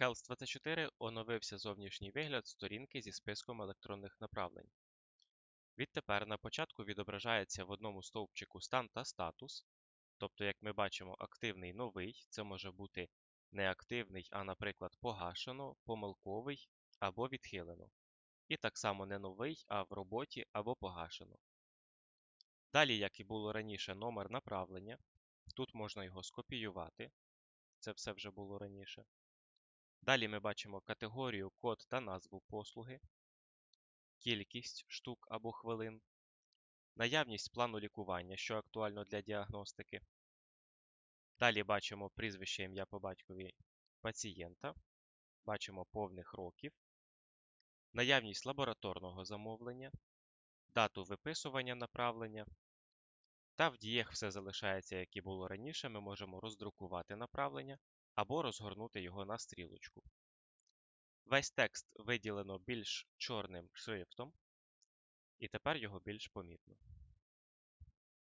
Health 24 оновився зовнішній вигляд сторінки зі списком електронних направлень. Відтепер на початку відображається в одному стовпчику стан та статус, тобто, як ми бачимо, активний новий, це може бути неактивний, а, наприклад, погашено, помилковий або відхилено. І так само не новий, а в роботі або погашено. Далі, як і було раніше, номер направлення. Тут можна його скопіювати. Це все вже було раніше. Далі ми бачимо категорію, код та назву послуги, кількість штук або хвилин, наявність плану лікування, що актуально для діагностики. Далі бачимо прізвище ім'я по батькові пацієнта, бачимо повних років, наявність лабораторного замовлення, дату виписування направлення. Та в діях все залишається, як і було раніше, ми можемо роздрукувати направлення або розгорнути його на стрілочку. Весь текст виділено більш чорним шрифтом, і тепер його більш помітно.